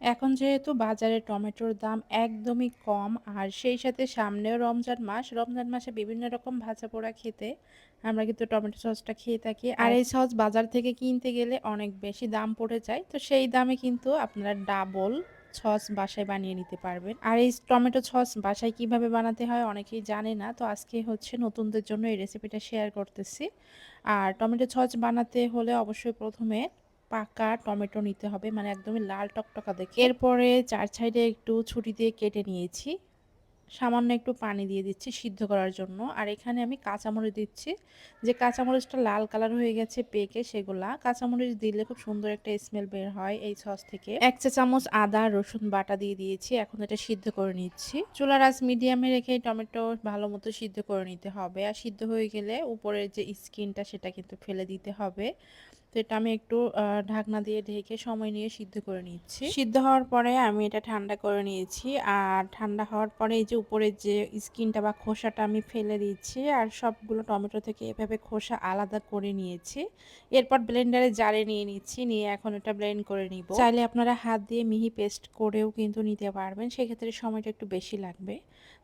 এখন যেহেতু বাজারে টমেটোর দাম একদমই কম, আর সেই সাথে সামনেও রমজান মাস, রমজান মাসে বিভিন্ন রকম ভাজা পোড়া খেতে আমরা কিন্তু টমেটো সসটা খেয়ে থাকি। আর এই সস বাজার থেকে কিনতে গেলে অনেক বেশি দাম পড়ে যায়, তো সেই দামে কিন্তু আপনারা ডাবল সস বাসায় বানিয়ে নিতে পারবেন। আর এই টমেটো সস বাসায় কীভাবে বানাতে হয় অনেকেই জানে না, তো আজকে হচ্ছে নতুনদের জন্য এই রেসিপিটা শেয়ার করতেছি। আর টমেটো সস বানাতে হলে অবশ্যই প্রথমে পাকা টমেটো নিতে হবে মানে একদমই লাল টকটকা দেখে। এরপরে চার সাইডে একটু ছুরি দিয়ে কেটে নিয়েছি। সামান্য একটু পানি দিয়ে দিচ্ছি সিদ্ধ করার জন্য। আর এখানে আমি কাঁচামরিচ দিচ্ছি। যে কাঁচামরিচটা লাল কালার হয়ে গেছে পেকে সেগুলা, কাঁচামরিচ দিলে খুব সুন্দর একটা স্মেল বের হয় এই সস থেকে। এক চা চামচ আদা, রসুন বাটা দিয়ে দিয়েছি, এখন এটা সিদ্ধ করে নিচ্ছি। চুলার আঁচ মিডিয়ামে রেখে টমেটো ভালো মতো সিদ্ধ করে নিতে হবে। আর সিদ্ধ হয়ে গেলে উপরের যে স্কিনটা সেটা কিন্তু ফেলে দিতে হবে। তো এটা আমি একটু ঢাকনা দিয়ে ঢেকে সময় নিয়ে সিদ্ধ করে নিচ্ছি। সিদ্ধ হওয়ার পরে আমি এটা ঠান্ডা করে নিয়েছি। আর ঠান্ডা হওয়ার পরে এই যে উপরে যে স্কিনটা বা খোসাটা আমি ফেলে দিচ্ছি আর সবগুলো টমেটো থেকে এভাবে খোসা আলাদা করে নিয়েছি। এরপর ব্লেন্ডারে জারে নিয়ে নিচ্ছি, নিয়ে এখন এটা ব্লেন্ড করে নিব। চাইলে আপনারা হাত দিয়ে মিহি পেস্ট করেও কিন্তু নিতে পারবেন। সেক্ষেত্রে সময়টা একটু বেশি লাগবে।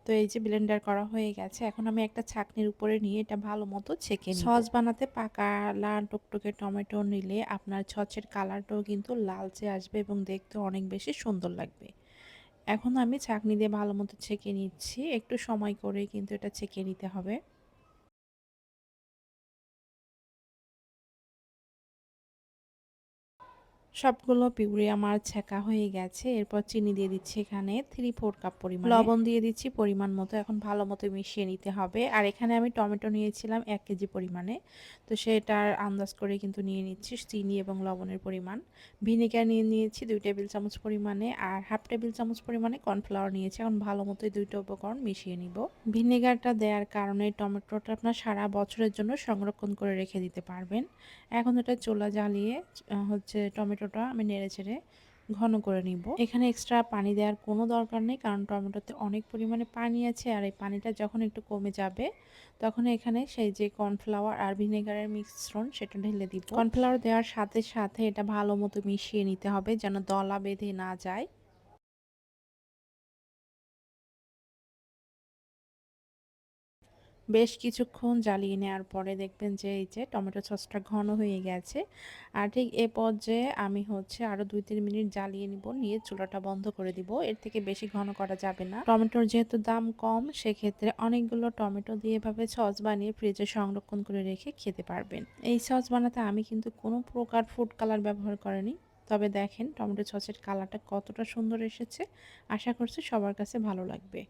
তো এই যে ব্লেন্ডার করা হয়ে গেছে, এখন আমি একটা ছাকনির উপরে নিয়ে এটা ভালো মতো ছেঁকে সস বানাতে পাকা, লাল টুকটুকে টমেটো নিলে আপনার ছচের কালারটাও কিন্তু লালচে আসবে এবং দেখতে অনেক বেশি সুন্দর লাগবে। এখন আমি ছাকনি দিয়ে ভালো মতো ছেঁকে নিচ্ছি, একটু সময় করে কিন্তু এটা ছেঁকে নিতে হবে। সবগুলো পিউরি আমার ছেঁকা হয়ে গেছে। এরপর চিনি দিয়ে দিচ্ছি এখানে থ্রি ফোর কাপ পরিমাণ। লবণ দিয়ে দিচ্ছি পরিমাণ মতো, এখন ভালো মতো মিশিয়ে নিতে হবে। আর এখানে আমি টমেটো নিয়েছিলাম এক কেজি পরিমাণে। তো সেটার আন্দাজ করে কিন্তু নিয়ে নিচ্ছি চিনি এবং লবণের পরিমাণ। ভিনেগার নিয়ে নিয়েছি দুই টেবিল চামচ পরিমাণে আর হাফ টেবিল চামচ পরিমাণে কর্নফ্লাওয়ার নিয়েছি। এখন ভালো মতো দুইটা উপকরণ মিশিয়ে নিব। ভিনেগারটা দেওয়ার কারণে টমেটোটা আপনার সারা বছরের জন্য সংরক্ষণ করে রেখে দিতে পারবেন। এখন এটা চোলা জ্বালিয়ে হচ্ছে টমেটোটা আমি নেড়ে ছেড়ে ঘন করে নিব। এখানে এক্সট্রা পানি দেওয়ার কোনো দরকার নেই, কারণ টমেটোতে অনেক পরিমাণে পানি আছে আর এই পানিটা যখন একটু কমে যাবে, তখন এখানে সেই যে কর্নফ্লাওয়ার আর ভিনেগারের মিশ্রণ সেটা ঢেলে দিব। কর্নফ্লাওয়ার দেওয়ার সাথে সাথে এটা ভালো মতো মিশিয়ে নিতে হবে যেন দলা বেঁধে না যায়। বেশ কিছুক্ষণ জ্বালিয়ে নেওয়ার পরে দেখবেন যে এই যে টমেটো সসটা ঘন হয়ে গেছে। আর ঠিক এ পর্যায়ে আমি হচ্ছে আরও দুই তিন মিনিট জ্বালিয়ে নিব, নিয়ে চুলাটা বন্ধ করে দিব। এর থেকে বেশি ঘন করা যাবে না। টমেটোর যেহেতু দাম কম, সেক্ষেত্রে অনেকগুলো টমেটো দিয়ে এভাবে সস বানিয়ে ফ্রিজে সংরক্ষণ করে রেখে খেতে পারবেন। এই সস বানাতে আমি কিন্তু কোনো প্রকার ফুড কালার ব্যবহার করিনি। তবে দেখেন টমেটো সসের কালারটা কতটা সুন্দর এসেছে। আশা করছি সবার কাছে ভালো লাগবে।